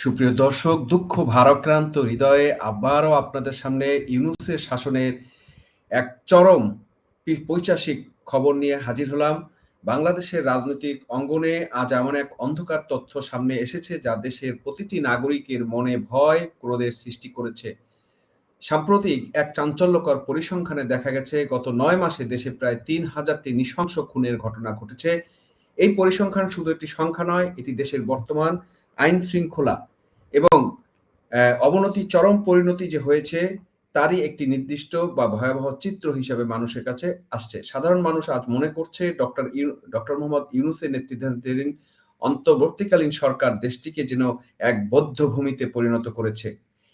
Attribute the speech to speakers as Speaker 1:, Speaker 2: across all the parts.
Speaker 1: সুপ্রিয় দর্শক, দুঃখ ভারাক্রান্ত হৃদয়ে আবারও আপনাদের সামনে ইউনুসের শাসনের এক চরম পি- পৈশাসিক খবর নিয়ে হাজির হলাম। বাংলাদেশের রাজনৈতিক অঙ্গনে আজ এমন এক অন্ধকার তথ্য সামনে এসেছে যা দেশের প্রতিটি নাগরিকের মনে ভয়, ক্রোধের সৃষ্টি করেছে। সাম্প্রতিক এক চাঞ্চল্যকর পরিসংখ্যানে দেখা গেছে, গত নয় মাসে দেশে প্রায় তিন হাজারটি নৃশংস খুনের ঘটনা ঘটেছে। এই পরিসংখ্যান শুধু একটি সংখ্যা নয়, এটি দেশের বর্তমান আইন শৃঙ্খলা এবং অবনতি, চরম পরিণতি যে হয়েছে, তারই একটি নির্দিষ্ট বা ভয়াবহ চিত্র হিসেবে মানুষের কাছে আসছে। সাধারণ মানুষ আজ মনে করছে, ডক্টর ডক্টর মোহাম্মদ ইউনুসের নেতৃত্বাধীন অন্তর্বর্তীকালীন সরকার দেশটিকে যেন এক বদ্ধ ভূমিতে পরিণত করেছে।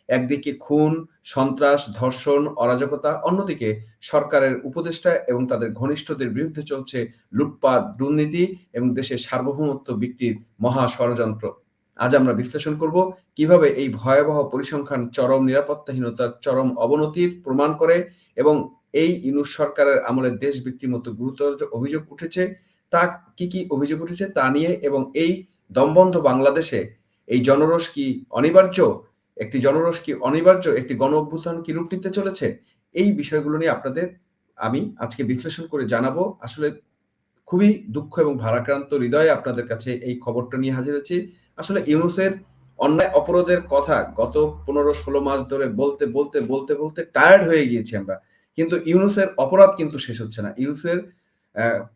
Speaker 1: একদিকে খুন, সন্ত্রাস, ধর্ষণ, অরাজকতা, অন্যদিকে সরকারের উপদেষ্টা এবং তাদের ঘনিষ্ঠদের বিরুদ্ধে চলছে লুটপাট, দুর্নীতি এবং দেশের সার্বভৌমত্ব বিক্রির মহা ষড়যন্ত্র। আজ আমরা বিশ্লেষণ করব কীভাবে এই ভয়াবহ পরিসংখ্যান চরম নিরাপত্তাহীনতার চরম অবনতির প্রমাণ করে এবং এই ইউনুস সরকারের আমলে দেশ বিক্রির মতো গুরুতর অভিযোগ উঠেছে, তা কি কি অভিযোগ উঠেছে তা নিয়ে এবং এই দমবন্ধ বাংলাদেশে এই জনরোষ কি অনিবার্য, একটি জনরোষ কি অনিবার্য, একটি গণ অভ্যুত্থান কি রূপ নিতে চলেছে, এই বিষয়গুলো নিয়ে আপনাদের আমি আজকে বিশ্লেষণ করে জানাব। আসলে খুবই দুঃখ এবং ভারাক্রান্ত হৃদয়ে আপনাদের কাছে এই খবরটা নিয়ে হাজির হয়েছি। আসলে ইউনুসের অন্যায় অপরাধের কথা গত পনেরো ষোলো মাস ধরে বলতে বলতে বলতে বলতে টায়ার্ড হয়ে গিয়েছি আমরা। কিন্তু ইউনুসের অপরাধ কিন্তু শেষ হচ্ছে না। ইউনুসের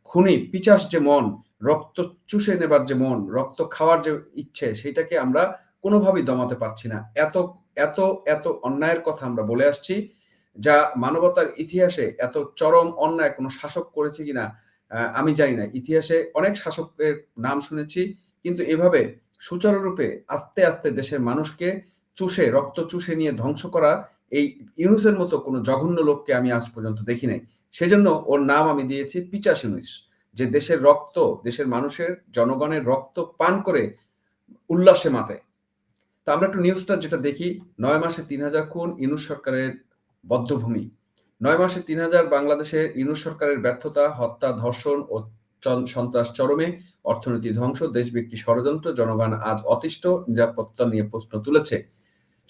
Speaker 1: খুনি, পিচাস যে মন, রক্ত চুষে নেবার যে মন, রক্ত খাওয়ার যে ইচ্ছে, সেটাকে আমরা কোনোভাবেই দমাতে পারছি না। এত এত এত অন্যায়ের কথা আমরা বলে আসছি, যা মানবতার ইতিহাসে এত চরম অন্যায় কোনো শাসক করেছে কিনা আমি জানি না। ইতিহাসে অনেক শাসকের নাম শুনেছি, কিন্তু এভাবে সুচারুরূপে আস্তে আস্তে দেশের মানুষকে চুষে, রক্ত চুষে নিয়ে ধ্বংস করা এই ইউনুসের মতো কোনো জঘন্য লোককে আমি আজ পর্যন্ত দেখি নাই। সেজন্য ওর নাম আমি দিয়েছি পিচাস ইউনুস, যে দেশের রক্ত, দেশের মানুষের, জনগণের রক্ত পান করে উল্লাসে মাতে। তা আমরা একটু নিউজটা যেটা দেখি, নয় মাসে তিন হাজার খুন ইউনুস সরকারের বদ্ধভূমি। নয় মাসে তিন হাজার বাংলাদেশে ইউনুস সরকারের ব্যর্থতা, হত্যা, ধর্ষণ ও সন্ত্রাস চরমে, অর্থনীতি ধ্বংস দেশ বিক্রি ষড়যন্ত্র, জনগণ আজ অতিষ্ঠ, নিরাপত্তা নিয়ে প্রশ্ন তুলেছে।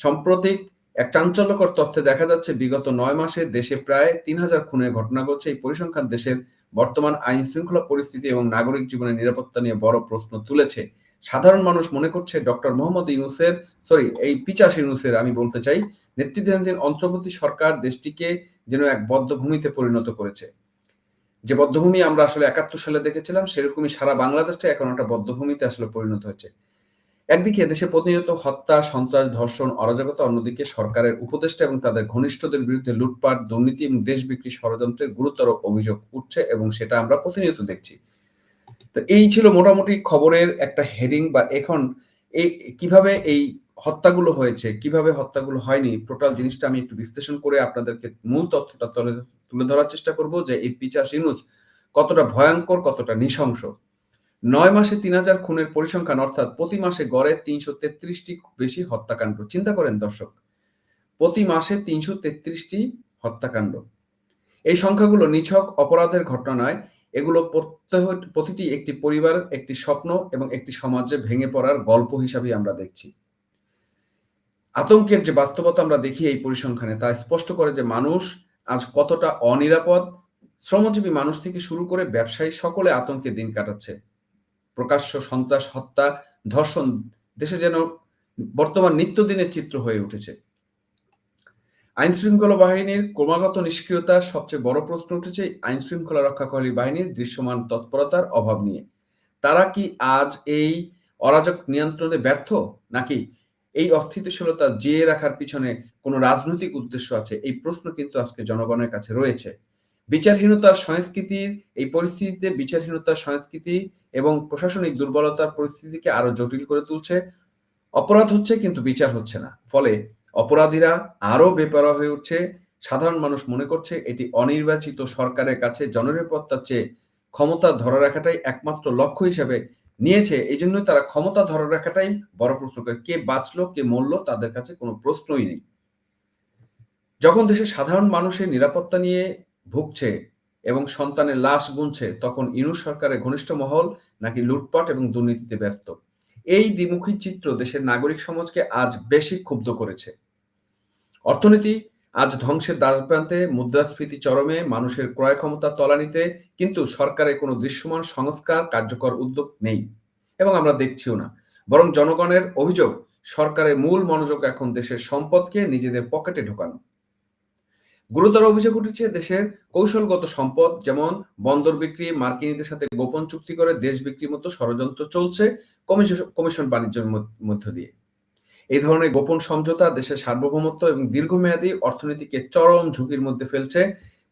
Speaker 1: সাম্প্রতিক এক চাঞ্চল্যকর তথ্যে দেখা যাচ্ছে, বিগত নয় মাসে দেশে প্রায় তিন হাজার খুনের ঘটনা ঘটছে। এই পরিসংখ্যান দেশের বর্তমান আইন শৃঙ্খলা পরিস্থিতি এবং নাগরিক জীবনের নিরাপত্তা নিয়ে বড় প্রশ্ন তুলেছে। সাধারণ মানুষ মনে করছে, ডক্টর মোহাম্মদ ইউনুসের, সরি, এই পিচাস ইউনুসের, আমি বলতে চাই, নেতৃত্বাধীন অন্তর্বর্তী সরকার দেশটিকে যেন এক বদ্ধভূমিতে পরিণত করেছে। যে বদ্ধভূমি আমরা আসলে একাত্তর সালে দেখেছিলাম, সেরকমই সারা বাংলাদেশটা এখন একটা বদ্ধভূমিতে আসলে পরিণত হয়েছে। একদিকে দেশে প্রতিনিয়ত হত্যা, সন্ত্রাস, ধর্ষণ, অরাজকতা, অন্যদিকে সরকারের উপদেষ্টা এবং তাদের ঘনিষ্ঠদের বিরুদ্ধে লুটপাট, দুর্নীতি এবং দেশ বিক্রি ষড়যন্ত্রের গুরুতর অভিযোগ উঠছে এবং সেটা আমরা প্রতিনিয়ত দেখছি। তো এই ছিল মোটামুটি খবরের একটা হেডিং বা এখন এই কীভাবে এই হত্যাগুলো হয়েছে, কীভাবে হত্যাগুলো হয়নি, টোটাল জিনিসটা আমি একটু বিশ্লেষণ করে আপনাদেরকে মূল তথ্যটা তুলে- তুলে ধরার চেষ্টা করব যে এই পিচাস ইউনুস কতটা ভয়ঙ্কর, কতটা নৃশংস। নয় মাসে তিন হাজার খুনের পরিসংখ্যান, অর্থাৎ প্রতি মাসে গড়ে তিনশো তেত্রিশটি বেশি হত্যাকাণ্ড। চিন্তা করেন দর্শক, প্রতি মাসে তিনশো তেত্রিশটি হত্যাকাণ্ড। এই সংখ্যাগুলো নিছক অপরাধের ঘটনা নয় এগুলো প্রতিটি একটি পরিবার, একটি স্বপ্ন এবং একটি সমাজে ভেঙে পড়ার গল্প হিসাবে আমরা দেখছি। আতঙ্কের যে বাস্তবতা আমরা দেখি এই পরিসংখ্যানে, তা স্পষ্ট করে যে মানুষ আজ কতটা অনিরাপদ? শ্রমজীবী মানুষ থেকে শুরু করে ব্যবসায়ী সকলে আতঙ্কে দিন কাটাচ্ছে। প্রকাশ্য সন্ত্রাস, হত্যা, ধর্ষণ দেশে যেন বর্তমান নিত্যদিনের চিত্র হয়ে উঠেছে। আইন শৃঙ্খলা বাহিনীর ক্রমাগত নিষ্ক্রিয়তার সবচেয়ে বড় প্রশ্ন উঠেছে আইন শৃঙ্খলা রক্ষাকারী বাহিনীর দৃশ্যমান তৎপরতার অভাব নিয়ে। তারা কি আজ এই অরাজক নিয়ন্ত্রণে ব্যর্থ? নাকি এই অস্থিতিশীলতা জিয়ে রাখার পিছনে কোনো রাজনৈতিক উদ্দেশ্য আছে? এই প্রশ্ন কিন্তু আজকে জনগণের কাছে রয়েছে। বিচারহীনতার সংস্কৃতির এই পরিস্থিতিতে বিচারহীনতার সংস্কৃতি এবং প্রশাসনিক দুর্বলতার পরিস্থিতিকে আরও জটিল করে তুলছে। অপরাধ হচ্ছে কিন্তু বিচার হচ্ছে না। ফলে অপরাধীরা আরও বেপরোয়া হয়ে উঠছে। সাধারণ মানুষ মনে করছে এটি অনির্বাচিত সরকারের কাছে জননিরাপত্তার চেয়ে ক্ষমতা ধরে রাখাটাই একমাত্র লক্ষ্য হিসেবে নিয়েছে এই জন্য তারা ক্ষমতা ধরে রাখাটাই বড় প্রশ্ন। কে বাঁচলো, কে মরলো, তাদের কাছে কোনো প্রশ্নই নেই। যখন দেশের সাধারণ মানুষের নিরাপত্তা নিয়ে ভুগছে এবং সন্তানের লাশ গুনছে, তখন ইনু সরকারের ঘনিষ্ঠ মহল নাকি লুটপাট এবং দুর্নীতিতে ব্যস্ত। এই দ্বিমুখী চিত্র দেশের নাগরিক সমাজকে আজ বেশি ক্ষুব্ধ করেছে। অর্থনীতি আজ ধ্বংসের দ্বারপ্রান্তে মুদ্রাস্ফীতি চরমে, মানুষের ক্রয় ক্ষমতা তলানিতে, কিন্তু সরকারের কোনো দৃশ্যমান সংস্কার কার্যকর উদ্যোগ নেই। এবং আমরা দেখছিও না। বরং জনগণের অভিযোগ, সরকারের মূল মনোযোগ এখন দেশের সম্পদকে নিজেদের পকেটে ঢোকানো। গুরুতর অভিযোগ উঠেছে দেশের কৌশলগত সম্পদ, যেমন বন্দর বিক্রি, মার্কিনীদের সাথে গোপন চুক্তি করে দেশ বিক্রির মতো ষড়যন্ত্র চলছে, কমিশন বাণিজ্যের মধ্য দিয়ে। এই ধরনের গোপন সমঝোতা দেশের সার্বভৌমত্ব এবং দীর্ঘমেয়াদী অর্থনীতিকে চরম ঝুঁকির মধ্যে ফেলছে।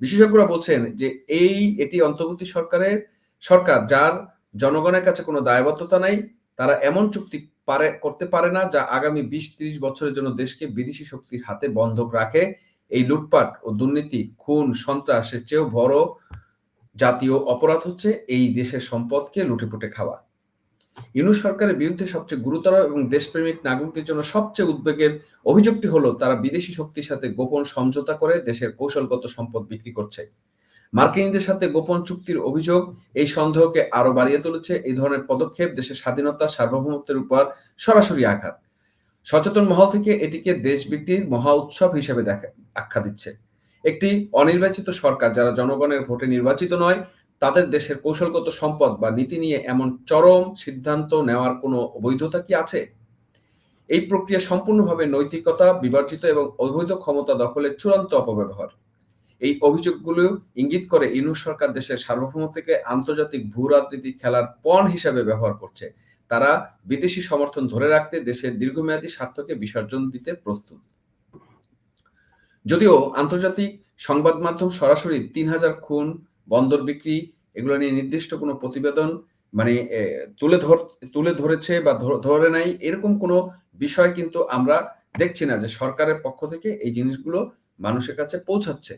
Speaker 1: বিশেষজ্ঞরা বলছেন যে এই, এটি অন্তর্বর্তী সরকারের সরকার, যার জনগণের কাছে কোনো দায়বদ্ধতা নাই, তারা এমন চুক্তি পারে, করতে পারে না যা আগামী বিশ ত্রিশ বছরের জন্য দেশকে বিদেশি শক্তির হাতে বন্ধক রাখে। এই লুটপাট ও দুর্নীতি, খুন, সন্ত্রাসের চেয়েও বড় জাতীয় অপরাধ হচ্ছে এই দেশের সম্পদকে লুটেপুটে খাওয়া। ইনু সরকারের বিরুদ্ধে সবচেয়ে গুরুতর এবং দেশপ্রেমিক নাগরিকদের জন্য সবচেয়ে উদ্বেগের অভিযোগটি হলো, তারা বিদেশি শক্তির সাথে গোপন সমঝোতা করে দেশের কৌশলগত সম্পদ বিক্রি করছে। মার্কিনদের সাথে গোপন চুক্তির অভিযোগ এই সন্দেহকে আরও বাড়িয়ে তুলেছে। এই ধরনের পদক্ষেপ দেশের স্বাধীনতা, সার্বভৌমত্বের উপর সরাসরি আঘাত। সচেতন মহল থেকে এটিকে দেশ বিক্রির মহা উৎসব হিসেবে দেখা আখ্যা দিচ্ছে। একটি অনির্বাচিত সরকার যারা জনগণের ভোটে নির্বাচিত নয় তাদের দেশের কৌশলগত সম্পদ বা নীতি নিয়ে এমন চরম সিদ্ধান্ত নেওয়ার কোনো অবৈধতা কি আছে? এই প্রক্রিয়া সম্পূর্ণভাবে নৈতিকতা বিবর্জিত এবং অবৈধ ক্ষমতা দখলের চূড়ান্ত অপব্যবহার। এই অভিযোগগুলো ইঙ্গিত করে ইনু সরকার দেশের সার্বভৌমত্বকে আন্তর্জাতিক ভূ রাজনীতি খেলার পণ হিসাবে ব্যবহার করছে। তারা বিদেশি সমর্থন ধরে রাখতে দেশের দীর্ঘমেয়াদী স্বার্থকে বিসর্জন দিতে প্রস্তুত। যদিও আন্তর্জাতিক সংবাদ মাধ্যম সরাসরি তিন হাজার খুন বন্দর বিক্রি, এগুলো নিয়ে নির্দিষ্ট কোনো প্রতিবেদন মানে তুলে ধর, তুলে ধরেছে বা ধরে নাই, এরকম কোনো বিষয় কিন্তু আমরা দেখছি না যে সরকারের পক্ষ থেকে এই জিনিসগুলো মানুষের কাছে পৌঁছাচ্ছে।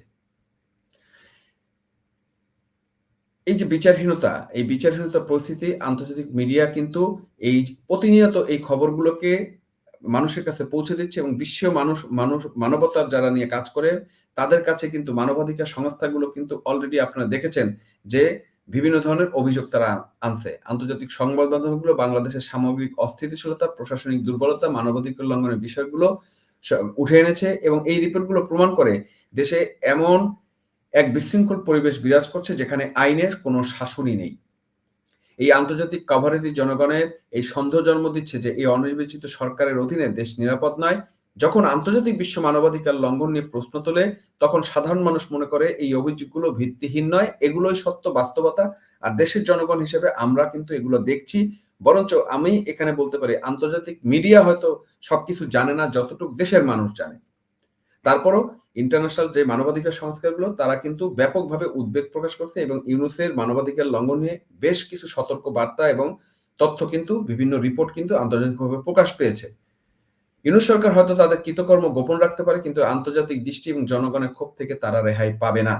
Speaker 1: এই যে বিচারহীনতা, এই বিচারহীনতা পরিস্থিতি, আন্তর্জাতিক মিডিয়া কিন্তু এই প্রতিনিয়ত এই খবরগুলোকে মানুষের কাছে পৌঁছে দিচ্ছে এবং বিশ্ব মানুষ মানুষ, মানবতার যারা নিয়ে কাজ করে, তাদের কাছে কিন্তু মানবাধিকার সংস্থাগুলো কিন্তু অলরেডি আপনারা দেখেছেন যে বিভিন্ন ধরনের অভিযোগ তারা আনছে। আন্তর্জাতিক সংবাদ মাধ্যমগুলো, বাংলাদেশের সামগ্রিক অস্থিতিশীলতা, প্রশাসনিক দুর্বলতা, মানবাধিকার লঙ্ঘনের বিষয়গুলো উঠে এনেছে এবং এই রিপোর্টগুলো প্রমাণ করে দেশে এমন এক বিশৃঙ্খল পরিবেশ বিরাজ করছে যেখানে আইনের কোনো শাসনই নেই। এই আন্তর্জাতিক কভারেজই জনগণের এই সন্দেহ জন্ম দিচ্ছে যে এই অনির্বাচিত সরকারের অধীনে দেশ নিরাপদ নয়। যখন আন্তর্জাতিক বিশ্ব মানবাধিকার লঙ্ঘন নিয়ে প্রশ্ন তোলে, তখন সাধারণ মানুষ মনে করে এই অভিযোগগুলো ভিত্তিহীন নয়, এগুলোই সত্য বাস্তবতা। আর দেশের জনগণ হিসেবে আমরা কিন্তু এগুলো দেখছি। বরঞ্চ আমি এখানে বলতে পারি, আন্তর্জাতিক মিডিয়া হয়তো সবকিছু জানে না, যতটুকু দেশের মানুষ জানে। তারপরও ইন্টারন্যাশনাল যে মানবাধিকার সংস্থাগুলো তারা কিন্তু ব্যাপকভাবে উদ্বেগ প্রকাশ করছে এবং ইউনুসের মানবাধিকার লঙ্ঘন নিয়ে বেশ কিছু সতর্ক বার্তা এবং তথ্য কিন্তু, বিভিন্ন রিপোর্ট কিন্তু আন্তর্জাতিকভাবে প্রকাশ পেয়েছে। ইউনুস সরকার হয়তো তাদের কৃতকর্ম গোপন রাখতে পারে, কিন্তু আন্তর্জাতিক দৃষ্টি এবং জনগণের ক্ষোভ থেকে তারা রেহাই পাবে না।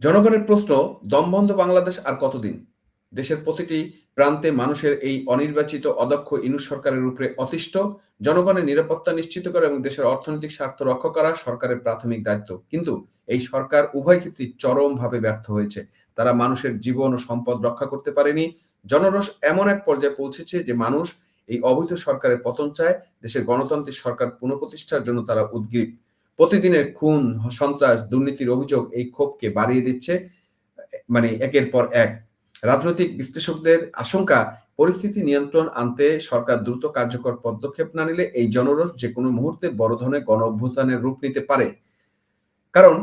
Speaker 1: জনগণের প্রশ্ন দমবন্ধ বাংলাদেশ আর কতদিন? দেশের প্রতিটি প্রান্তে মানুষের এই অনির্বাচিত অদক্ষ ইনু সরকারের উপরে অতিষ্ঠ, জনগণের নিরাপত্তা নিশ্চিত করা এবং দেশের অর্থনৈতিক স্বার্থ রক্ষা করা সরকারের প্রাথমিক দায়িত্ব। কিন্তু এই সরকার উভয় ক্ষেত্রেই চরমভাবে ব্যর্থ হয়েছে। তারা মানুষের জীবন ও সম্পদ রক্ষা করতে পারেনি। জনরস এমন এক পর্যায়ে পৌঁছেছে যে মানুষ এই অবৈধ সরকারের পতন চায়, দেশের গণতান্ত্রিক সরকার পুনঃপ্রতিষ্ঠার জন্য তারা উদ্গ্রীব। প্রতিদিনের খুন, সন্ত্রাস, দুর্নীতির অভিযোগ এই ক্ষোভকে বাড়িয়ে দিচ্ছে মানে একের পর এক। রাজনৈতিক বিশ্লেষকদের আশঙ্কা, পরিস্থিতি নিয়ন্ত্রণ আনতে সরকার দ্রুত কার্যকর পদক্ষেপ না নিলে এই জনরোষ যে কোনো মুহূর্তে বড় ধরনের গণ অভ্যুত্থানের রূপ নিতে পারে। কারণ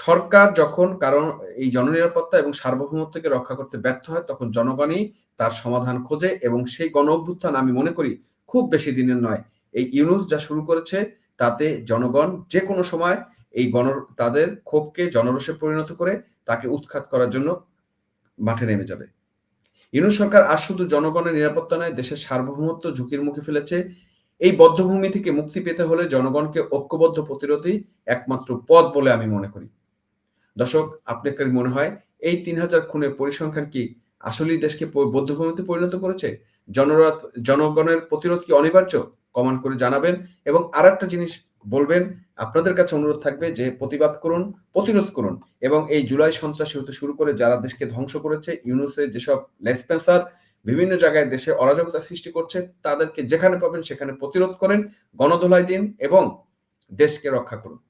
Speaker 1: সরকার যখন কারণ এই জননিরাপত্তা এবং সার্বভৌমত্বকে রক্ষা করতে ব্যর্থ হয়, তখন জনগণই তার সমাধান খোঁজে এবং সেই গণ অভ্যুত্থান আমি মনে করি খুব বেশি দিনের নয়। এই ইউনুস যা শুরু করেছে, তাতে জনগণ যে কোনো সময় এই গণ তাদের ক্ষোভকে জনরসে পরিণত করে তাকে উৎখাত করার জন্য মাঠে নেমে যাবে। ইউনুস সরকার আর শুধু জনগণের নিরাপত্তা নয়, দেশের সার্বভৌমত্ব ঝুঁকির মুখে ফেলেছে। এই বদ্ধভূমি থেকে মুক্তি পেতে হলে জনগণকে ঐক্যবদ্ধ প্রতিরোধই একমাত্র পথ বলে আমি মনে করি। দর্শক আপনার মনে হয় এই তিন হাজার খুনের পরিসংখ্যান কি আসলেই দেশকে বদ্ধভূমিতে পরিণত করেছে? জনগণের প্রতিরোধ কি অনিবার্য? কমান করে জানাবেন এবং আর একটা জিনিস বলবেন, আপনাদের কাছে অনুরোধ থাকবে যে প্রতিবাদ করুন, প্রতিরোধ করুন এবং এই জুলাই সন্ত্রাসী হতে শুরু করে যারা দেশকে ধ্বংস করেছে, ইউনুসের যেসব লেসপেন্সার বিভিন্ন জায়গায় দেশে অরাজকতা সৃষ্টি করছে, তাদেরকে যেখানে পাবেন সেখানে প্রতিরোধ করেন গণদোলাই দিন এবং দেশকে রক্ষা করুন।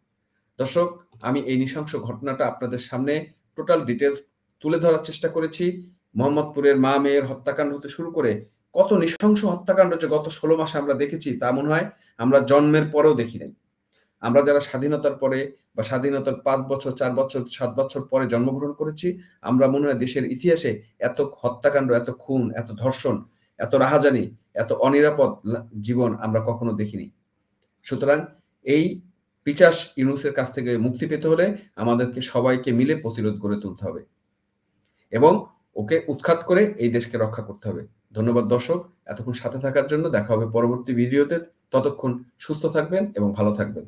Speaker 1: দর্শক, আমি এই নৃশংস ঘটনাটা আপনাদের সামনে টোটাল ডিটেলস তুলে ধরার চেষ্টা করেছি। মোহাম্মদপুরের মা মেয়ের হত্যাকাণ্ড হতে শুরু করে কত নৃশংস হত্যাকাণ্ড যে গত ষোলো মাসে আমরা দেখেছি, তা মনে হয় আমরা জন্মের পরেও দেখি নাই। আমরা যারা স্বাধীনতার পরে বা স্বাধীনতার পাঁচ বছর, চার বছর, সাত বছর পরে জন্মগ্রহণ করেছি, আমরা মনে হয় দেশের ইতিহাসে এত হত্যাকাণ্ড, এত খুন, এত ধর্ষণ, এত রাহাজানি, এত অনিরাপদ জীবন আমরা কখনো দেখিনি। সুতরাং এই পিচাস ইউনুসের কাছ থেকে মুক্তি পেতে হলে আমাদেরকে সবাইকে মিলে প্রতিরোধ গড়ে তুলতে হবে এবং ওকে উৎখাত করে এই দেশকে রক্ষা করতে হবে। ধন্যবাদ দর্শক, এতক্ষণ সাথে থাকার জন্য দেখা হবে পরবর্তী ভিডিওতে। ততক্ষণ সুস্থ থাকবেন এবং ভালো থাকবেন।